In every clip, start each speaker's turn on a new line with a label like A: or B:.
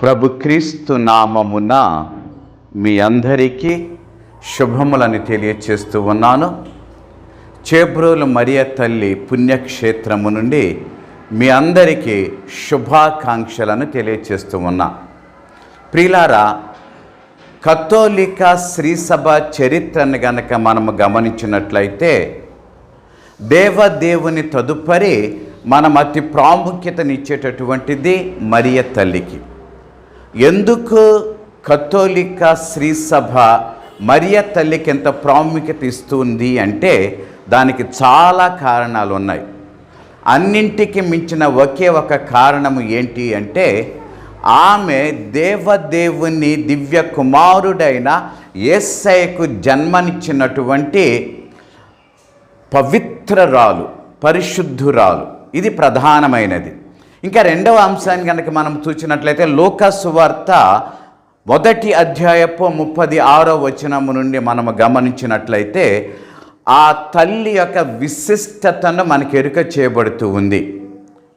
A: ప్రభు క్రీస్తు నామమున మీ అందరికీ శుభములని తెలియచేస్తూ ఉన్నాను. చేబ్రోలు మరియ తల్లి పుణ్యక్షేత్రము నుండి మీ అందరికీ శుభాకాంక్షలను తెలియచేస్తూ ఉన్నా. ప్రిలారా కథోలిక శ్రీసభ చరిత్రను గనక మనము గమనించినట్లయితే దేవదేవుని తదుపరి మనం అతి ప్రాముఖ్యతనిచ్చేటటువంటిది మరియ తల్లికి. ఎందుకు కథోలిక శ్రీసభ మరియ తల్లికి ఎంత ప్రాముఖ్యత ఇస్తుంది అంటే దానికి చాలా కారణాలు ఉన్నాయి. అన్నింటికి మించిన ఒకే ఒక కారణము ఏంటి అంటే ఆమె దేవదేవుని దివ్య కుమారుడైన ఎస్ఐకు జన్మనిచ్చినటువంటి పవిత్రరాలు పరిశుద్ధురాలు. ఇది ప్రధానమైనది. ఇంకా రెండవ అంశాన్ని కనుక మనం చూసినట్లయితే లోకసువార్త మొదటి అధ్యాయపు ముప్పది ఆరో వచనము నుండి మనం గమనించినట్లయితే ఆ తల్లి యొక్క విశిష్టతను మనకి ఎరుక చేయబడుతూ ఉంది.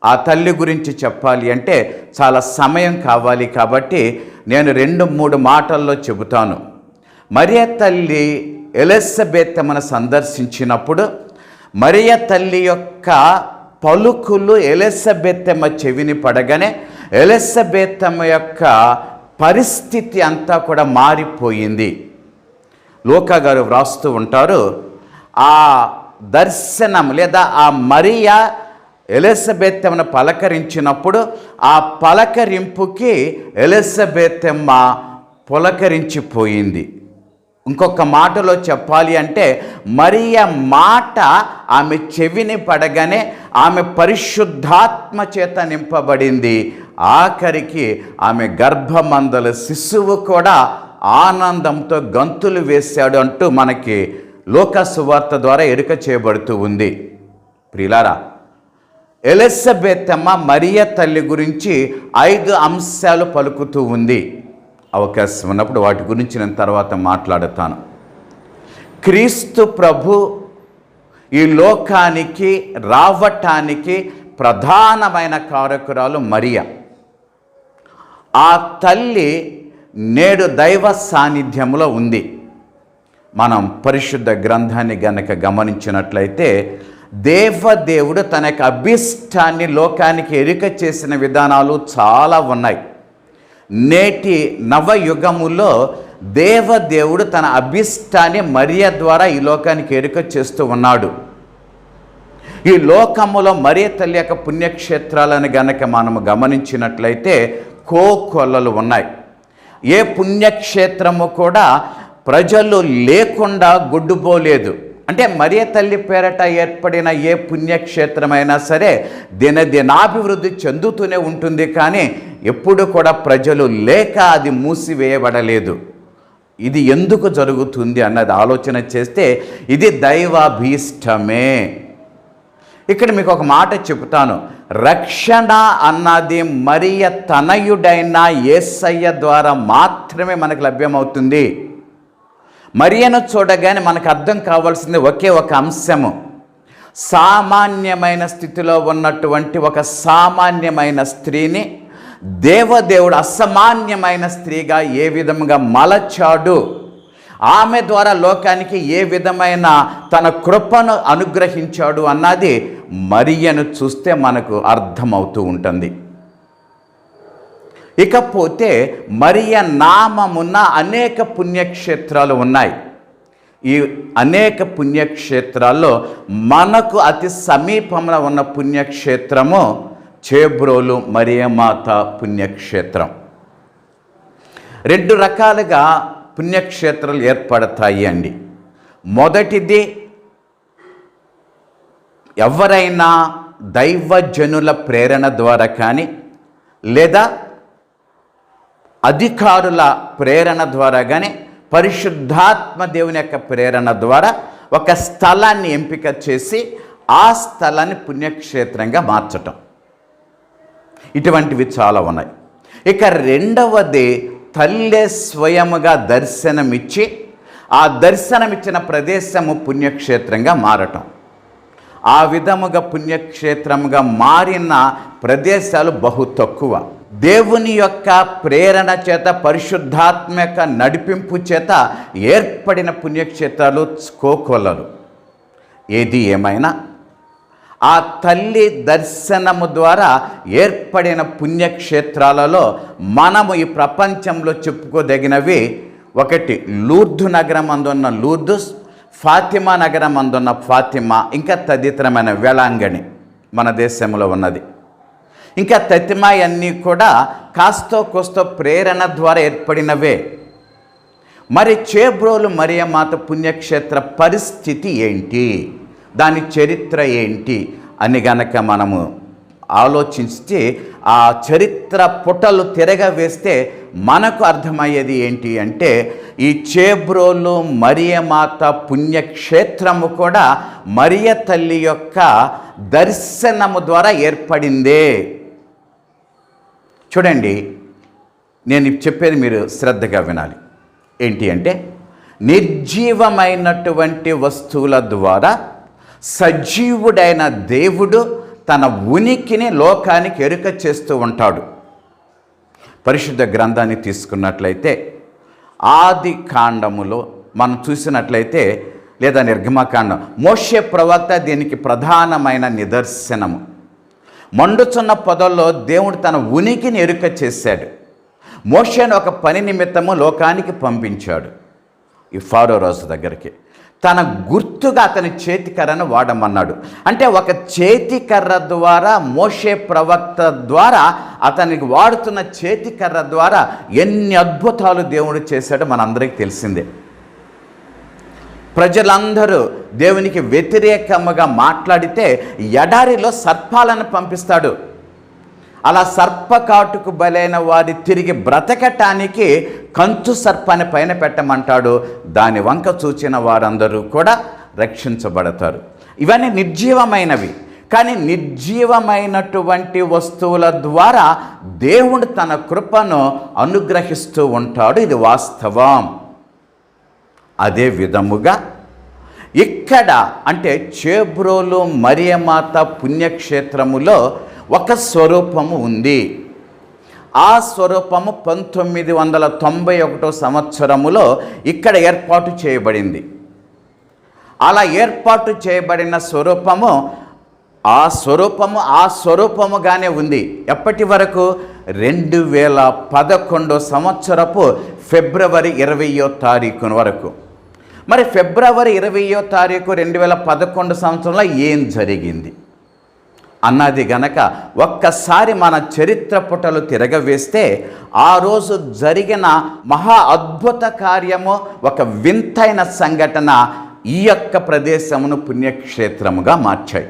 A: ఆ తల్లి గురించి చెప్పాలి అంటే చాలా సమయం కావాలి కాబట్టి నేను రెండు మూడు మాటల్లో చెబుతాను. మరియ తల్లి ఎలెసబెత్తమ్మను సందర్శించినప్పుడు మరియ తల్లి యొక్క పలుకులు ఎలెసబెత్తమ్మ చెవిని పడగానే ఎలెసబెత్తమ్మ యొక్క పరిస్థితి అంతా కూడా మారిపోయింది. లోకా గారు వ్రాస్తూ ఉంటారు ఆ దర్శనం లేదా ఆ మరియా ఎలిజబెత్తమ్మను పలకరించినప్పుడు ఆ పలకరింపుకి ఎలిజబెత్తమ్మ పులకరించిపోయింది. ఇంకొక మాటలో చెప్పాలి అంటే మరియ మాట ఆమె చెవిని పడగానే ఆమె పరిశుద్ధాత్మ చేత నింపబడింది. ఆఖరికి ఆమె గర్భమందల శిశువు కూడా ఆనందంతో గంతులు వేశాడు అంటూ మనకి లోక సువార్త ద్వారా ఎరుక చేయబడుతూ ఉంది. ప్రిలారా ఎలిజబెత్తమ్మ మరియ తల్లి గురించి ఐదు అంశాలు పలుకుతూ ఉంది. అవకాశం ఉన్నప్పుడు వాటి గురించి నేను తర్వాత మాట్లాడుతాను. క్రీస్తు ప్రభు ఈ లోకానికి రావటానికి ప్రధానమైన కారకురాలు మరియ. ఆ తల్లి నేడు దైవ సాన్నిధ్యంలో ఉంది. మనం పరిశుద్ధ గ్రంథాన్ని గనక గమనించినట్లయితే దేవదేవుడు తన యొక్క అభిష్టాన్ని లోకానికి ఎరుక చేసిన విధానాలు చాలా ఉన్నాయి. నేటి నవయుగములో దేవదేవుడు తన అభిష్టాన్ని మరియ ద్వారా ఈ లోకానికి ఎరుక చేస్తూ ఉన్నాడు. ఈ లోకములో మరియ తల్లి యొక్క పుణ్యక్షేత్రాలను గనక మనము గమనించినట్లయితే కోకొల్లలు ఉన్నాయి. ఏ పుణ్యక్షేత్రము కూడా ప్రజలు లేకుండా గుడ్డుపోలేదు అంటే మరియ తల్లి పేరట ఏర్పడిన ఏ పుణ్యక్షేత్రమైనా సరే దినదినాభివృద్ధి చెందుతూనే ఉంటుంది కానీ ఎప్పుడు కూడా ప్రజలు లేక అది మూసివేయబడలేదు. ఇది ఎందుకు జరుగుతుంది అన్నది ఆలోచన చేస్తే ఇది దైవాభీష్టమే. ఇక్కడ మీకు ఒక మాట చెబుతాను. రక్షణ అన్నది మరియ తనయుడైన ఏసయ్య ద్వారా మాత్రమే మనకు లభ్యమవుతుంది. మరియను చూడగానే మనకు అర్థం కావాల్సింది ఒకే ఒక అంశము. సామాన్యమైన స్థితిలో ఉన్నటువంటి ఒక సామాన్యమైన స్త్రీని దేవదేవుడు అసామాన్యమైన స్త్రీగా ఏ విధంగా మలచాడు? ఆమె ద్వారా లోకానికి ఏ విధమైన తన కృపను అనుగ్రహించాడు అన్నది మరియను చూస్తే మనకు అర్థమవుతూ ఉంటుంది. ఇకపోతే మరియ నామమున్న అనేక పుణ్యక్షేత్రాలు ఉన్నాయి. ఈ అనేక పుణ్యక్షేత్రాల్లో మనకు అతి సమీపంలో ఉన్న పుణ్యక్షేత్రము చేబ్రోలు మరియమాత పుణ్యక్షేత్రం. రెండు రకాలుగా పుణ్యక్షేత్రాలు ఏర్పడతాయి అండి. మొదటిది ఎవరైనా దైవజనుల ప్రేరణ ద్వారా కానీ లేదా అధికారుల ప్రేరణ ద్వారా కానీ పరిశుద్ధాత్మ దేవుని యొక్క ప్రేరణ ద్వారా ఒక స్థలాన్ని ఎంపిక చేసి ఆ స్థలాన్ని పుణ్యక్షేత్రంగా మార్చటం. ఇటువంటివి చాలా ఉన్నాయి. ఇక రెండవది తల్లే స్వయముగా దర్శనమిచ్చి ఆ దర్శనమిచ్చిన ప్రదేశము పుణ్యక్షేత్రంగా మారటం. ఆ విధముగా పుణ్యక్షేత్రముగా మారిన ప్రదేశాలు బహు తక్కువ. దేవుని యొక్క ప్రేరణ చేత పరిశుద్ధాత్మ యొక్క నడిపింపు చేత ఏర్పడిన పుణ్యక్షేత్రాలు కోకొలలు ఏది ఏమైనా ఆ తల్లి దర్శనము ద్వారా ఏర్పడిన పుణ్యక్షేత్రాలలో మనము ఈ ప్రపంచంలో చెప్పుకోదగినవి ఒకటి లూర్దు నగరం అందున్న లూర్దు ఫాతిమా నగరం అందున్న ఫాతిమా ఇంకా తదితరమైన వేళాంగణి మన దేశంలో ఉన్నది. ఇంకా తతిమా అన్నీ కూడా కాస్తో కోస్తో ప్రేరణ ద్వారా ఏర్పడినవే. మరి చేబ్రోలు మరియమాత పుణ్యక్షేత్ర పరిస్థితి ఏంటి? దాని చరిత్ర ఏంటి? అని గనక మనము ఆలోచించి ఆ చరిత్ర పుటలు తిరగవేస్తే మనకు అర్థమయ్యేది ఏంటి అంటే ఈ చేబ్రోలు మరియమాత పుణ్యక్షేత్రము కూడా మరియ తల్లి యొక్క దర్శనము ద్వారా ఏర్పడిందే. చూడండి నేను చెప్పేది మీరు శ్రద్ధగా వినాలి. ఏంటి అంటే నిర్జీవమైనటువంటి వస్తువుల ద్వారా సజీవుడైన దేవుడు తన ఉనికిని లోకానికి ఎరుక చేస్తూ ఉంటాడు. పరిశుద్ధ గ్రంథాన్ని తీసుకున్నట్లయితే ఆది కాండములో మనం చూసినట్లయితే లేదా నిర్గమకాండం మోషే ప్రవక్త దీనికి ప్రధానమైన నిదర్శనము. మండుచున్న పొదల్లో దేవుడు తన ఉనికిని ఎరుక చేశాడు. మోషేను ఒక పని నిమిత్తము లోకానికి పంపించాడు. ఈ ఫారో రాజు దగ్గరికి తన గుర్తుగా అతని చేతికర్రను వాడమన్నాడు. అంటే ఒక చేతికర్ర ద్వారా మోషే ప్రవక్త ద్వారా అతనికి వాడుతున్న చేతికర్ర ద్వారా ఎన్ని అద్భుతాలు దేవుడు చేశాడో మనందరికీ తెలిసిందే. ప్రజలందరూ దేవునికి వ్యతిరేకముగా మాట్లాడితే ఎడారిలో సర్పాలను పంపిస్తాడు. అలా సర్పకాటుకు బలైన వారి తిరిగి బ్రతకటానికి కంచు సర్పాన్ని పైన పెట్టమంటాడు. దాని వంక చూచిన వారందరూ కూడా రక్షించబడతారు. ఇవన్నీ నిర్జీవమైనవి. కానీ నిర్జీవమైనటువంటి వస్తువుల ద్వారా దేవుడు తన కృపను అనుగ్రహిస్తూ ఉంటాడు. ఇది వాస్తవం. అదే విధముగా ఇక్కడ అంటే చేబ్రోలు మరియమాత పుణ్యక్షేత్రములో ఒక స్వరూపము ఉంది. ఆ స్వరూపము పంతొమ్మిది వందల తొంభై ఒకటో సంవత్సరములో ఇక్కడ ఏర్పాటు చేయబడింది. అలా ఏర్పాటు చేయబడిన స్వరూపము ఆ స్వరూపము ఆ స్వరూపముగానే ఉంది. ఎప్పటి వరకు? రెండు వేల పదకొండో సంవత్సరపు ఫిబ్రవరి ఇరవయో తారీఖు వరకు. మరి ఫిబ్రవరి ఇరవయో తారీఖు రెండు వేల పదకొండు సంవత్సరంలో ఏం జరిగింది? అన్నది గనక ఒక్కసారి మన చరిత్ర పుటలు తిరగవేస్తే ఆ రోజు జరిగిన మహా అద్భుత కార్యము ఒక వింతైన సంఘటన ఈ యొక్క ప్రదేశమును పుణ్యక్షేత్రముగా మార్చాయి.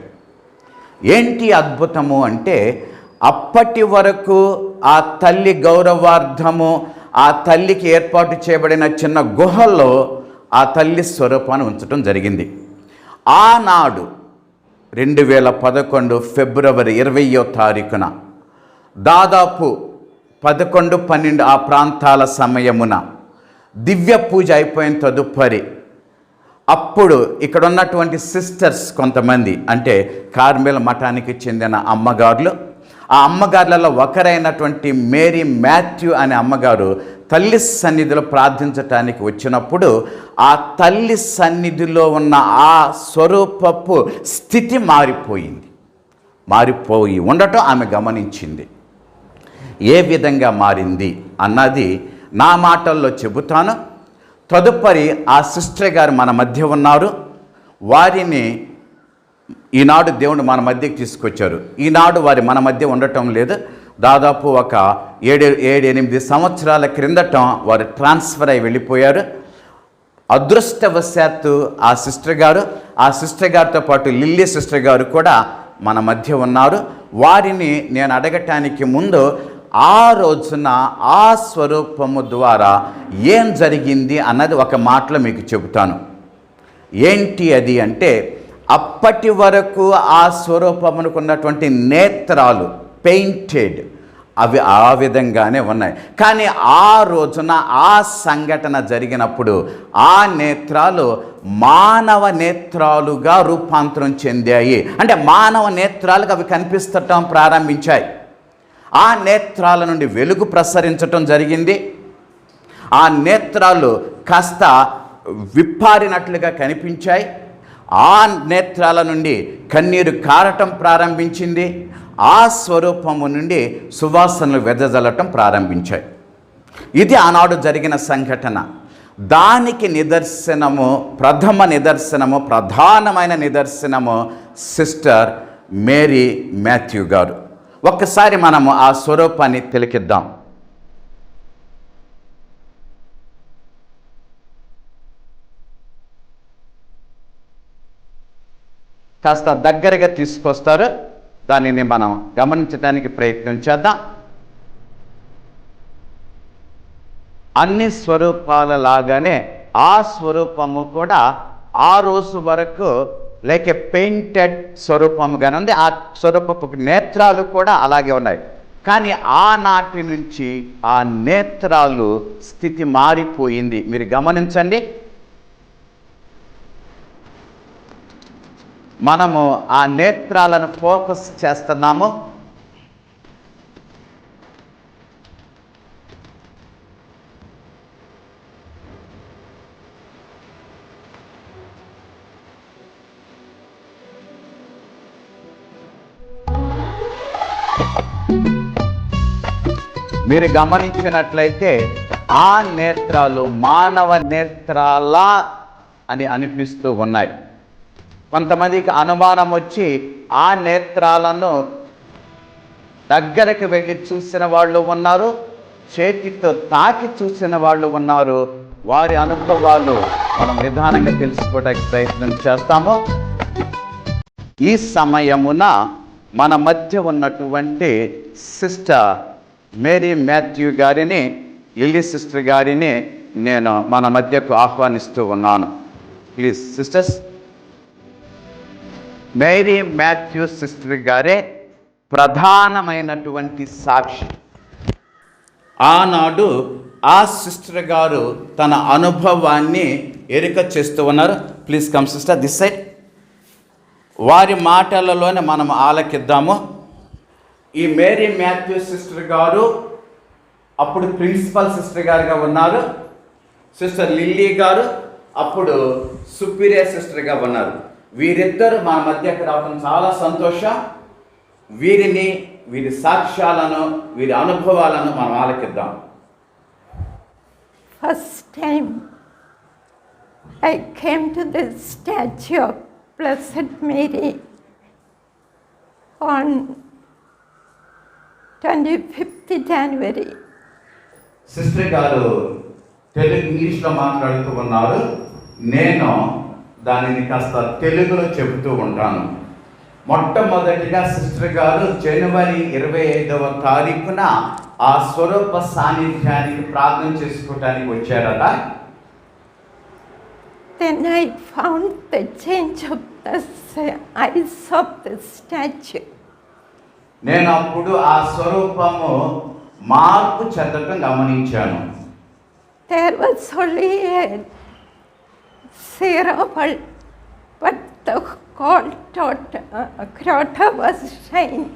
A: ఏంటి అద్భుతము అంటే అప్పటి వరకు ఆ తల్లి గౌరవార్థము ఆ తల్లికి ఏర్పాటు చేయబడిన చిన్న గుహల్లో ఆ తల్లి స్వరూపాన్ని ఉంచడం జరిగింది. ఆనాడు రెండు వేల పదకొండు ఫిబ్రవరి ఇరవయో తారీఖున దాదాపు పదకొండు పన్నెండు ఆ ప్రాంతాల సమయమున దివ్య పూజ అయిపోయిన తదుపరి అప్పుడు ఇక్కడ ఉన్నటువంటి సిస్టర్స్ కొంతమంది అంటే కార్మిల మఠానికి చెందిన అమ్మగారులు ఆ అమ్మగారులలో ఒకరైనటువంటి మేరీ మాథ్యూ అనే అమ్మగారు తల్లి సన్నిధిలో ప్రార్థించటానికి వచ్చినప్పుడు ఆ తల్లి సన్నిధిలో ఉన్న ఆ స్వరూపపు స్థితి మారిపోయింది. మారిపోయి ఉండటం ఆమె గమనించింది. ఏ విధంగా మారింది అన్నది నా మాటల్లో చెబుతాను. తదుపరి ఆ సిస్టర్ గారు మన మధ్య ఉన్నారు. వారిని ఈనాడు దేవుడు మన మధ్యకి తీసుకొచ్చారు. ఈనాడు వారి మన మధ్య ఉండటం లేదు. దాదాపు ఒక ఏడు ఏడు ఎనిమిది సంవత్సరాల క్రిందట వారు ట్రాన్స్ఫర్ అయి వెళ్ళిపోయారు. అదృష్టవశాత్తు ఆ సిస్టర్ గారు ఆ సిస్టర్ గారితో పాటు లిల్లీ సిస్టర్ గారు కూడా మన మధ్య ఉన్నారు. వారిని నేను అడగటానికి ముందు ఆ రోజున ఆ స్వరూపము ద్వారా ఏం జరిగింది అన్నది ఒక మాటలో మీకు చెబుతాను. ఏంటి అది అంటే అప్పటి వరకు ఆ స్వరూపమునకు ఉన్నటువంటి నేత్రాలు పెయింటెడ్ అవి ఆ విధంగానే ఉన్నాయి. కానీ ఆ రోజున ఆ సంఘటన జరిగినప్పుడు ఆ నేత్రాలు మానవ నేత్రాలుగా రూపాంతరం చెందాయి. అంటే మానవ నేత్రాలకు అవి కనిపిస్తటం ప్రారంభించాయి. ఆ నేత్రాల నుండి వెలుగు ప్రసరించటం జరిగింది. ఆ నేత్రాలు కాస్త విప్పారినట్లుగా కనిపించాయి. ఆ నేత్రాల నుండి కన్నీరు కారటం ప్రారంభించింది. ఆ స్వరూపము నుండి సువాసనలు వెదజల్లటం ప్రారంభించాయి. ఇది ఆనాడు జరిగిన సంఘటన. దానికి నిదర్శనము ప్రథమ నిదర్శనము ప్రధానమైన నిదర్శనము సిస్టర్ మేరీ మాథ్యూ గారు. ఒక్కసారి మనము ఆ స్వరూపాన్ని తిలకిద్దాం. కాస్త దగ్గరగా తీసుకొస్తారు. దానిని మనం గమనించడానికి ప్రయత్నం చేద్దాం. అన్ని స్వరూపాల లాగానే ఆ స్వరూపము కూడా ఆ రోజు వరకు లైక్ ఏ పెయింటెడ్ స్వరూపముగానే ఉంది. ఆ స్వరూపపు నేత్రాలు కూడా అలాగే ఉన్నాయి. కానీ ఆనాటి నుంచి ఆ నేత్రాలు స్థితి మారిపోయింది. మీరు గమనించండి. మనము ఆ నేత్రాలను ఫోకస్ చేస్తున్నాము. మీరు గమనించినట్లయితే ఆ నేత్రాలు మానవ నేత్రాలా అని అనిపిస్తూ ఉన్నాయి. కొంతమందికి అనుమానం వచ్చి ఆ నేత్రాలను దగ్గరకు వెళ్ళి చూసిన వాళ్ళు ఉన్నారు చేతితో తాకి చూసిన వాళ్ళు ఉన్నారు. వారి అనుభవాలు మనం నిదానంగా తెలుసుకోవడానికి ప్రయత్నం చేస్తాము. ఈ సమయమున మన మధ్య ఉన్నటువంటి సిస్టర్ మేరీ మాథ్యూ గారిని ఇల్లి సిస్టర్ గారిని నేను మన మధ్యకు ఆహ్వానిస్తూ ఉన్నాను. Please sisters. Mary Matthew sister గారే ప్రధానమైనటువంటి సాక్షి. ఆనాడు ఆ సిస్టర్ గారు తన అనుభవాన్ని ఎరుక చేస్తూ ఉన్నారు. Please come sister this side. వారి మాటలలోనే మనం ఆలకిద్దాము. ఈ మేరీ మాథ్యూ సిస్టర్ గారు అప్పుడు ప్రిన్సిపల్ సిస్టర్ గారుగా ఉన్నారు. సిస్టర్ లిల్లీ గారు అప్పుడు సుపీరియర్ సిస్టర్గా ఉన్నారు. వీరిద్దరు మన మధ్యకు రావడం చాలా సంతోషం. వీరిని వీరి సాక్ష్యాలను వీరి అనుభవాలను మనం ఆలకిద్దాం.
B: First time I came to the statue of Blessed Mary on 25th January.
A: Sister garu Telugu ఇంగ్లీష్లో మాట్లాడుతూ ఉన్నారు. నేను దానిని కాస్త తెలుగులో చెబుతూ ఉంటాను. మొట్టమొదటిగా సిస్టర్ గారు జనవరి ఇరవై ఐదవ తారీఖున ఆ స్వరూప సాన్నిధ్యానికి ప్రార్థన చేసుకోవటానికి వచ్చారట.
B: Then I found the change of the eyes of the statue.
A: నేను అప్పుడు ఆ స్వరూపము మార్పు చెందటం గమనించాను.
B: There was only a bulb, but the uh, grotto was shining.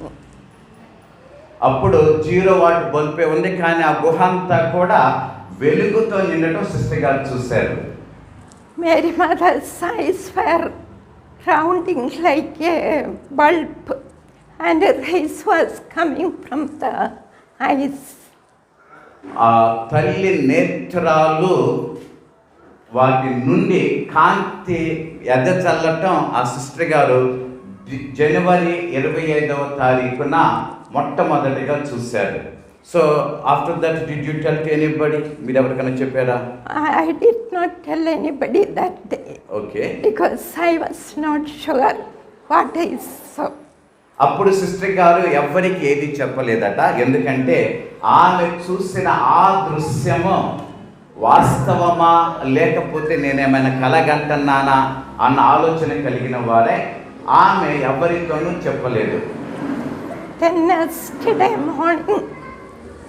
A: అప్పుడు జీరో వాట్ బల్బే ఉంది కానీ ఆ గుహ అంతా కూడా వెలుగుతో నిండటం సిస్టర్ గారు చూశారు
B: Mother's eyes were rounding like a bulb, and a rays was coming from the eyes.
A: ఆ తల్లి నేత్రాలు వాటి నుండి కాంతి ఎదచల్లటం ఆ సిస్టర్ గారు జనవరి ఇరవై ఐదవ తారీఖున మొట్టమొదటిగా చూశారు. So after that did you tell to anybody మీరు ఎవరికైనా చెప్పారా?
B: I did not tell anybody that day.
A: Okay
B: because I was not sure what I saw.
A: అప్పుడు సిస్టర్ గారు ఎవ్వరికి ఏది చెప్పలేదట? ఎందుకంటే ఆమె చూసిన ఆ దృశ్యము వాస్తవమా లేకపోతే నేనేమైనా కలగంటున్నానా అన్న ఆలోచన కలిగిన వారే ఆమె ఎవరితోనూ చెప్పలేదు
B: Then yesterday morning,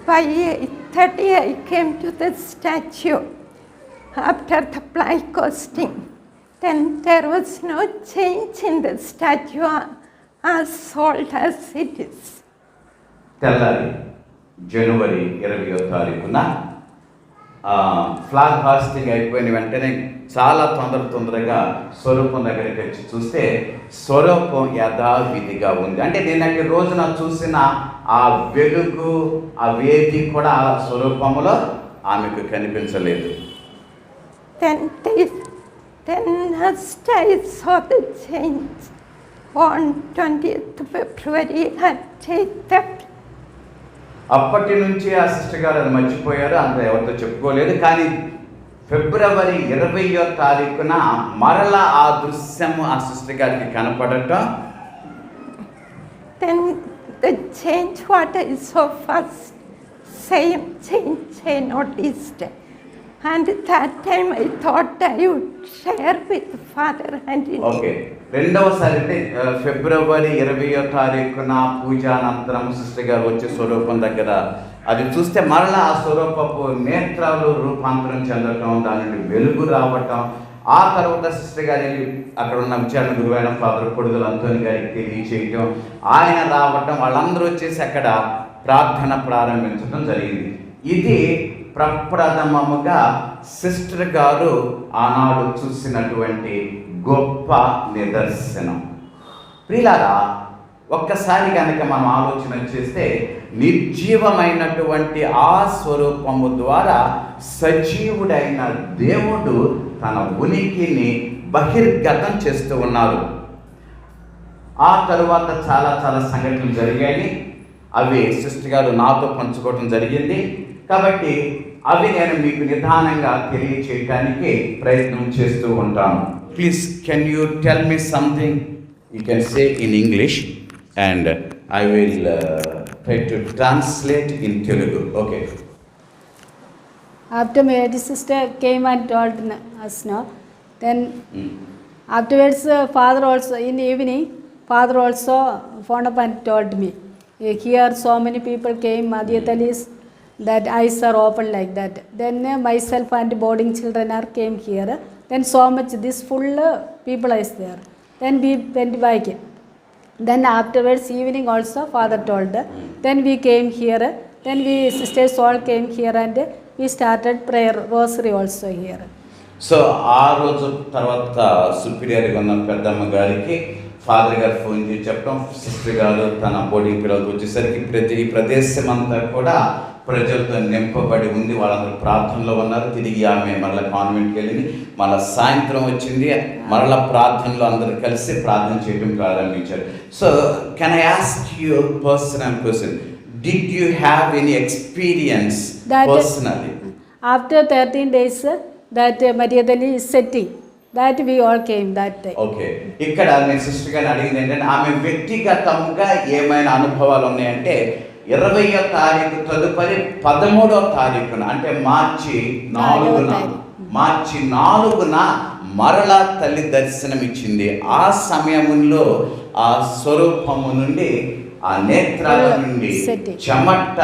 B: by 8.30 I came to the statue after the fly coasting. Then there was no change in the statue as old as it is.
A: తెల్లారి జనవరి ఇరవయో తారీఖున ఆ, ఫ్లాగ్ హాస్టింగ్ అయిపోయిన వెంటనే చాలా తొందర తొందరగా స్వరూపం దగ్గరికి వచ్చి చూస్తే స్వరూపం యథావిధిగా ఉంది అంటే నిన్నటి రోజున చూసిన ఆ వెలుగు ఆ వేది కూడా ఆ స్వరూపంలో ఆమెకు కనిపించలేదు
B: Then, they, then next saw the change on 20th February at 8:30.
A: అప్పటి నుంచి ఆ సిస్టర్ గారు అది మర్చిపోయారు అంత ఎవరితో చెప్పుకోలేదు కానీ ఫిబ్రవరి ఇరవయో తారీఖున మరలా ఆ దృశ్యము ఆ సిస్టర్ గారికి కనపడటం
B: Then the change what I saw first, same change I noticed. And that time I thought I would share with Father and
A: okay రెండవసారి అంటే ఆ, ఫిబ్రవరి ఇరవయో తారీఖున పూజ అనంతరం సిస్టర్ గారు వచ్చే స్వరూపం దగ్గర. అది చూస్తే మరలా ఆ స్వరూపపు నేత్రాలు రూపాంతరం చెందటం దాని నుండి వెలుగు రావటం. ఆ తర్వాత సిస్టర్ గారు వెళ్ళి అక్కడ ఉన్న విచారణ గురువైన ఫాదర్ పొడుదల అంతోని గారికి తెలియచేయటం. ఆయన రావటం వాళ్ళందరూ వచ్చేసి అక్కడ ప్రార్థన ప్రారంభించడం జరిగింది. ఇది ప్రప్రథమముగా సిస్టర్ గారు ఆనాడు చూసినటువంటి గొప్ప నిదర్శనం. ప్రిలారా ఒక్కసారి కనుక మనం ఆలోచన చేస్తే నిర్జీవమైనటువంటి ఆ స్వరూపము ద్వారా సజీవుడైన దేవుడు తన ఉనికిని బహిర్గతం చేస్తూ ఉన్నారు. ఆ తరువాత చాలా చాలా సంఘటనలు జరిగాయి. అవి సిస్టర్ గారు నాతో పంచుకోవడం జరిగింది. కాబట్టి అవి నేను మీకు నిదానంగా తెలియచేయడానికి ప్రయత్నం చేస్తూ ఉంటాను. Please can you tell me something you can say in English and I will try to translate in Telugu okay
C: after my eight sister came and told us no then afterwards Father also in evening Father also phone up and told me here so many people came మదియ తలీస్ that eyes are open like that. Then uh, myself and boarding children are came here. Then so much this full uh, people is there. Then we went back. Then afterwards evening also father told. Then we came here. Then we sisters all came here and we started prayer rosary also here.
A: So ఆ రోజు తర్వాత సుపీరియర్గా ఉన్న పెద్దమ్మ గారికి father గారు phone చేసి చెప్పడం sister గారు తన బోర్డింగ్ పిల్లలకి వచ్చేసరికి ప్రతి ఈ ప్రదేశం అంతా కూడా ప్రజలతో నింపబడి ఉంది వాళ్ళందరూ ప్రార్థనలో ఉన్నారు. తిరిగి ఆమె మరలా కాన్వెంట్కి వెళ్ళింది. మళ్ళీ సాయంత్రం వచ్చింది. మరలా ప్రార్థనలో అందరూ కలిసి ప్రార్థన చేయడం ప్రారంభించారు. So can I ask you personal question did you have any experience personally
C: After 13 days that uh, Maria Dali is setting, that we all came that day.
A: Okay ఇక్కడ నేను సిస్టర్ గారిని అడిగింది ఏంటంటే ఆమె వ్యక్తిగతంగా ఏమైనా అనుభవాలు ఉన్నాయంటే ఇరవయో తారీఖు తదుపరి పదమూడో తారీఖున అంటే మార్చి నాలుగున. మార్చి నాలుగున మరలా తల్లి దర్శనం ఇచ్చింది ఆ సమయంలో ఆ స్వరూపము నుండి ఆ నేత్రాల నుండి
C: Setting.
A: చెమట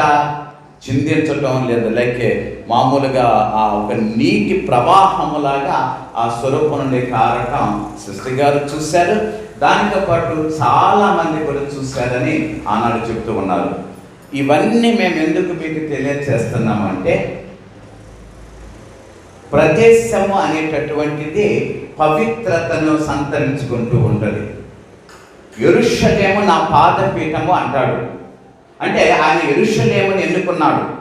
A: చిందించటం లేదా లేకే మామూలుగా ఆ ఒక నీటి ప్రవాహములాగా ఆ స్వరూపం నుండి కారటం సిస్టర్ గారు చూశారు దానితో పాటు చాలా మంది కూడా చూశారని ఆనాడు చెప్తూ ఉన్నారు ఇవన్నీ మేము ఎందుకు మీకు తెలియజేస్తున్నామంటే ప్రదేశము అనేటటువంటిది పవిత్రతను సంతరించుకుంటూ ఉంటుంది. ఎరుషలేము నా పాదపీఠము అంటాడు. అంటే ఆయన ఎరుషలేముని ఎన్నుకున్నాడు.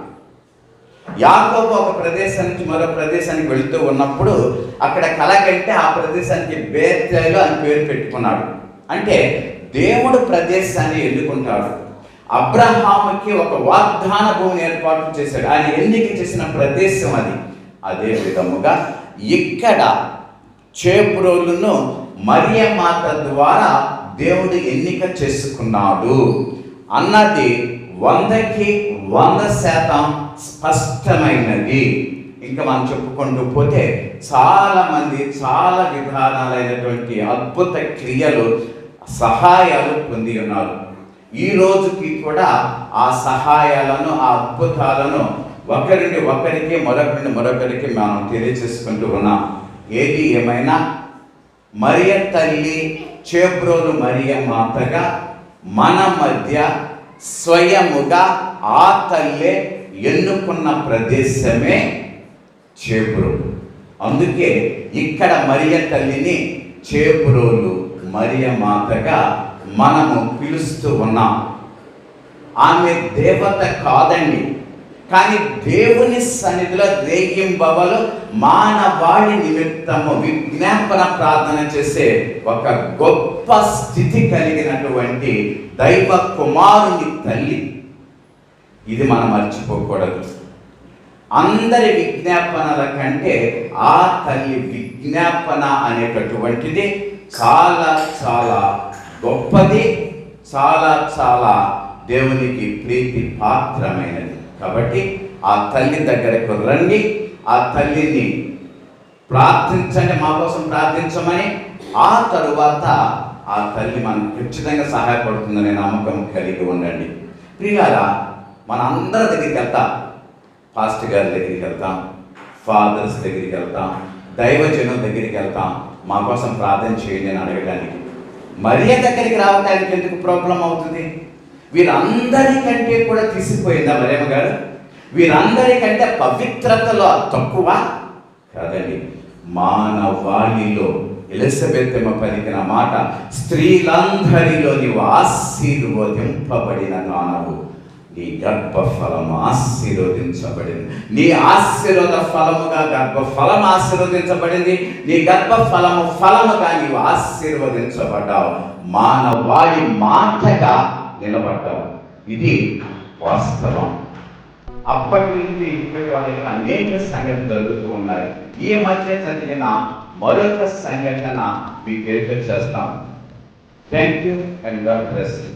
A: యాకోబు ఒక ప్రదేశం నుంచి మరో ప్రదేశానికి వెళుతూ ఉన్నప్పుడు అక్కడ కలగంటే ఆ ప్రదేశానికి బేర్తలు అని పేరు పెట్టుకున్నాడు. అంటే దేవుడు ప్రదేశాన్ని ఎన్నుకుంటాడు. అబ్రహాముకి ఒక వాగ్దాన భూమిని ఏర్పాటు చేశాడు. ఆయన ఎన్నిక చేసిన ప్రదేశం అది? అదే విధముగా ఇక్కడ చేపురోలును మరియ మాత ద్వారా దేవుడు ఎన్నిక చేసుకున్నాడు. అన్నది వందకి వంద శాతం స్పష్టమైనది. ఇంకా మనం చెప్పుకుంటూ పోతే చాలా మంది చాలా విధానాలైనటువంటి అద్భుత క్రియలు సహాయాలు పొంది ఉన్నారు. ఈ రోజుకి కూడా ఆ సహాయాలను ఆ అద్భుతాలను ఒకరిని ఒకరికి మరొకరిని మరొకరికి మనం తెలియజేసుకుంటూ ఉన్నాం. ఏది ఏమైనా మరియ తల్లి చేబ్రోలు మరియ మాతగా మన మధ్య స్వయముగా ఆ తల్లే ఎన్నుకున్న ప్రదేశమే చేబ్రోలు అందుకే ఇక్కడ మరియ తల్లిని చేబ్రోలు మరియ మాతగా మనము పిలుస్తూ ఉన్నాం. ఆమె దేవత కాదండి. కానీ దేవుని సన్నిధిలో రేగింబవలు మానవాళి నిమిత్తము విజ్ఞాపన ప్రార్థన చేసే ఒక గొప్ప స్థితి కలిగినటువంటి దైవ కుమారుని తల్లి. ఇది మనం మర్చిపోకూడదు. అందరి విజ్ఞాపనల కంటే ఆ తల్లి విజ్ఞాపన అనేటటువంటిది చాలా చాలా గొప్పది చాలా చాలా దేవునికి ప్రీతి పాత్రమైనది. కాబట్టి ఆ తల్లి దగ్గరకు రండి ఆ తల్లిని ప్రార్థించండి మా కోసం ప్రార్థించమని. ఆ తరువాత ఆ తల్లి మనకు ఖచ్చితంగా సహాయపడుతుందనే నమ్మకం కలిగి ఉండండి. ప్రియారా మన అందరి దగ్గరికి వెళ్తాం. పాస్టర్ గారి దగ్గరికి వెళ్తాం ఫాదర్స్ దగ్గరికి వెళ్తాం దైవజనం దగ్గరికి వెళ్తాం. మా కోసం ప్రార్థన చేయండి అని అడగడానికి మరియ దగ్గరికి రావడానికి ఎందుకు ప్రాబ్లం అవుతుంది? వీరందరికంటే కూడా తీసిపోయిందా మరియమ్మ గారు? వీరందరికంటే పవిత్రతలో తక్కువ కాదండి. మానవాళిలో ఎలిజబెత్ ఏమో పలికిన మాట స్త్రీలందరిలో నీవు ఆశీర్వదింపబడిన నానవు నీ గర్భఫలం ఆశీర్వదించబడింది. నీ ఆశీర్వాద ఫలముగా గర్భఫలం ఆశీర్వదించబడింది. నీ గర్భఫలము ఫలముగా నీవు ఆశీర్వదించబడ్డావు. మానవాళి మాటగా నిలబడ్డావు. ఇది వాస్తవం. అప్పటి నుండి ఇప్పటి వాళ్ళకి అనేక సంఘటనలు జరుగుతూ ఉన్నాయి. ఈ మధ్య జరిగిన మరొక సంఘటన మీకు చేస్తాం. Thank you and God bless you